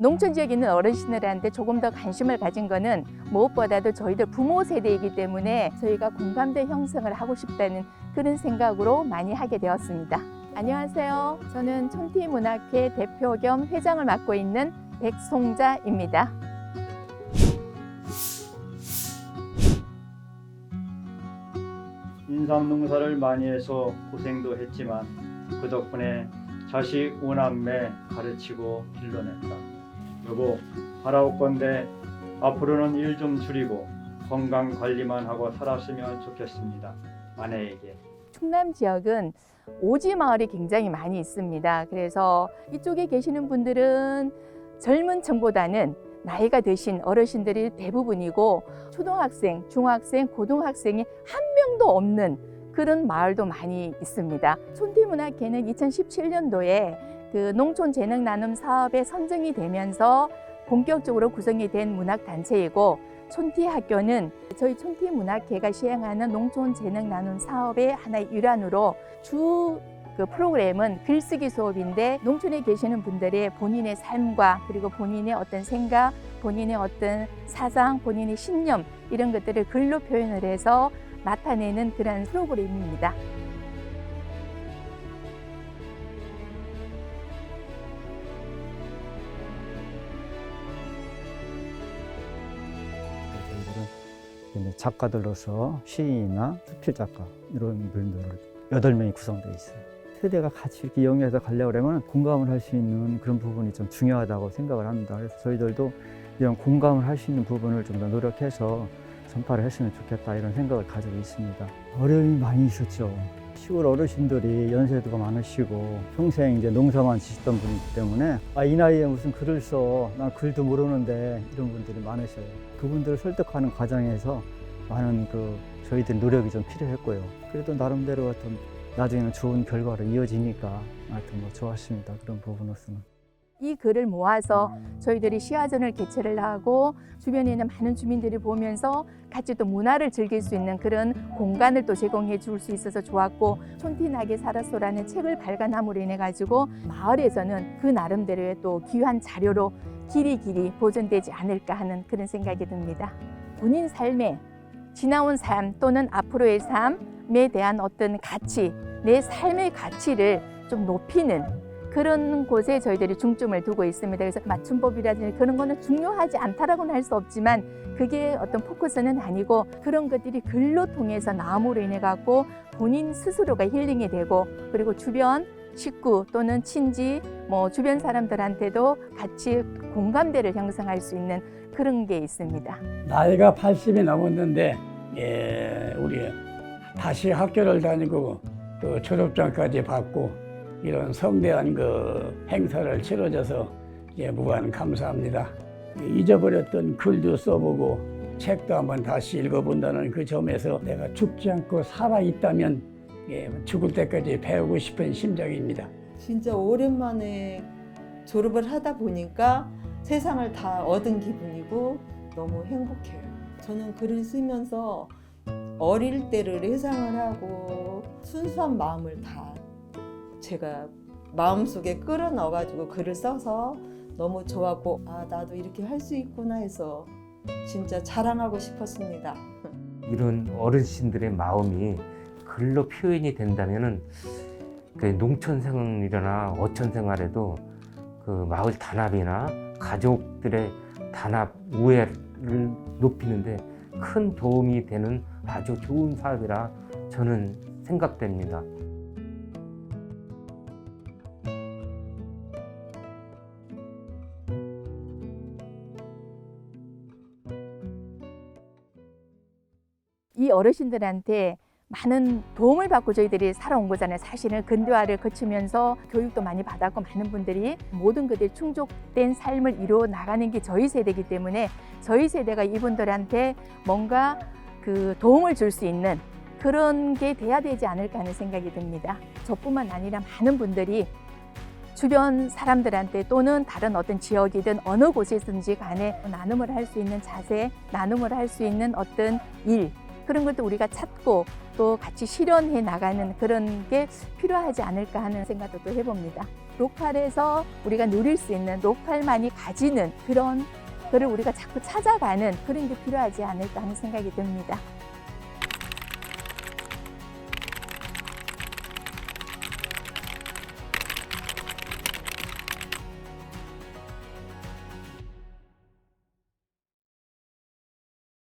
농촌 지역에 있는 어르신들한테 조금 더 관심을 가진 거는 무엇보다도 저희들 부모 세대이기 때문에 저희가 공감대 형성을 하고 싶다는 그런 생각으로 많이 하게 되었습니다. 안녕하세요. 저는 촌티 문학회 대표 겸 회장을 맡고 있는 백송자입니다. 인삼 농사를 많이 해서 고생도 했지만 그 덕분에 자식 오남매 가르치고 길러냈다. 여보, 바라올 건데 앞으로는 일 좀 줄이고 건강 관리만 하고 살았으면 좋겠습니다. 아내에게. 충남 지역은 오지 마을이 굉장히 많이 있습니다. 그래서 이쪽에 계시는 분들은 젊은 층보다는 나이가 드신 어르신들이 대부분이고 초등학생, 중학생, 고등학생이 한 명도 없는 그런 마을도 많이 있습니다. 촌티문학회는 2017년도에 그 농촌 재능 나눔 사업에 선정이 되면서 본격적으로 구성이 된 문학 단체이고 촌티 학교는 저희 촌티 문학회가 시행하는 농촌 재능 나눔 사업의 하나의 일환으로 주 그 프로그램은 글쓰기 수업인데 농촌에 계시는 분들의 본인의 삶과 그리고 본인의 어떤 생각, 본인의 어떤 사상, 본인의 신념 이런 것들을 글로 표현을 해서 나타내는 그런 프로그램입니다. 이제 작가들로서 시인이나 수필 작가 이런 분들을 여덟 명이 구성되어 있어요. 세대가 같이 이렇게 이용해서 가려고 그러면 공감을 할 수 있는 그런 부분이 좀 중요하다고 생각을 합니다. 그래서 저희들도 이런 공감을 할 수 있는 부분을 좀 더 노력해서 전파를 했으면 좋겠다 이런 생각을 가지고 있습니다. 어려움이 많이 있었죠. 시골 어르신들이 연세도가 많으시고 평생 이제 농사만 지셨던 분이기 때문에 아, 이 나이에 무슨 글을 써. 나 글도 모르는데 이런 분들이 많으셔요. 그분들을 설득하는 과정에서 많은 그 저희들 노력이 좀 필요했고요. 그래도 나름대로 어떤 나중에는 좋은 결과로 이어지니까 하여튼 뭐 좋았습니다. 그런 부분으로서는. 이 글을 모아서 저희들이 시화전을 개최를 하고 주변에 있는 많은 주민들이 보면서 같이 또 문화를 즐길 수 있는 그런 공간을 또 제공해 줄 수 있어서 좋았고 촌티나게 살았소라는 책을 발간함으로 인해 가지고 마을에서는 그 나름대로의 또 귀한 자료로 길이 길이 보존되지 않을까 하는 그런 생각이 듭니다. 본인 삶에 지나온 삶 또는 앞으로의 삶에 대한 어떤 가치, 내 삶의 가치를 좀 높이는 그런 곳에 저희들이 중점을 두고 있습니다. 그래서 맞춤법이라든지 그런 거는 중요하지 않다라고는 할 수 없지만 그게 어떤 포커스는 아니고 그런 것들이 글로 통해서 나옴으로 인해 갖고 본인 스스로가 힐링이 되고 그리고 주변 식구 또는 친지 뭐 주변 사람들한테도 같이 공감대를 형성할 수 있는 그런 게 있습니다. 나이가 80이 넘었는데 예, 우리 다시 학교를 다니고 또 졸업장까지 받고 이런 성대한 그 행사를 치러줘서 예, 무한 감사합니다. 잊어버렸던 글도 써보고 책도 한번 다시 읽어본다는 그 점에서 내가 죽지 않고 살아 있다면 예, 죽을 때까지 배우고 싶은 심정입니다. 진짜 오랜만에 졸업을 하다 보니까 세상을 다 얻은 기분이고 너무 행복해요. 저는 글을 쓰면서 어릴 때를 회상을 하고 순수한 마음을 다 제가 마음속에 끌어넣어가지고 글을 써서 너무 좋았고 아 나도 이렇게 할 수 있구나 해서 진짜 자랑하고 싶었습니다. 이런 어르신들의 마음이 글로 표현이 된다면은 그 농촌 생활이나 어촌 생활에도 그 마을 단합이나 가족들의 단합 우애를 높이는데 큰 도움이 되는 아주 좋은 사업이라 저는 생각됩니다. 이 어르신들한테 많은 도움을 받고 저희들이 살아온 거잖아요. 사실은 근대화를 거치면서 교육도 많이 받았고 많은 분들이 모든 것들이 충족된 삶을 이루어 나가는 게 저희 세대이기 때문에 저희 세대가 이분들한테 뭔가 그 도움을 줄 수 있는 그런 게 돼야 되지 않을까 하는 생각이 듭니다. 저뿐만 아니라 많은 분들이 주변 사람들한테 또는 다른 어떤 지역이든 어느 곳에든지 간에 나눔을 할 수 있는 자세, 나눔을 할 수 있는 어떤 일, 그런 것도 우리가 찾고 또 같이 실현해 나가는 그런 게 필요하지 않을까 하는 생각도 또 해봅니다. 로컬에서 우리가 누릴 수 있는 로컬만이 가지는 그런 거를 우리가 자꾸 찾아가는 그런 게 필요하지 않을까 하는 생각이 듭니다.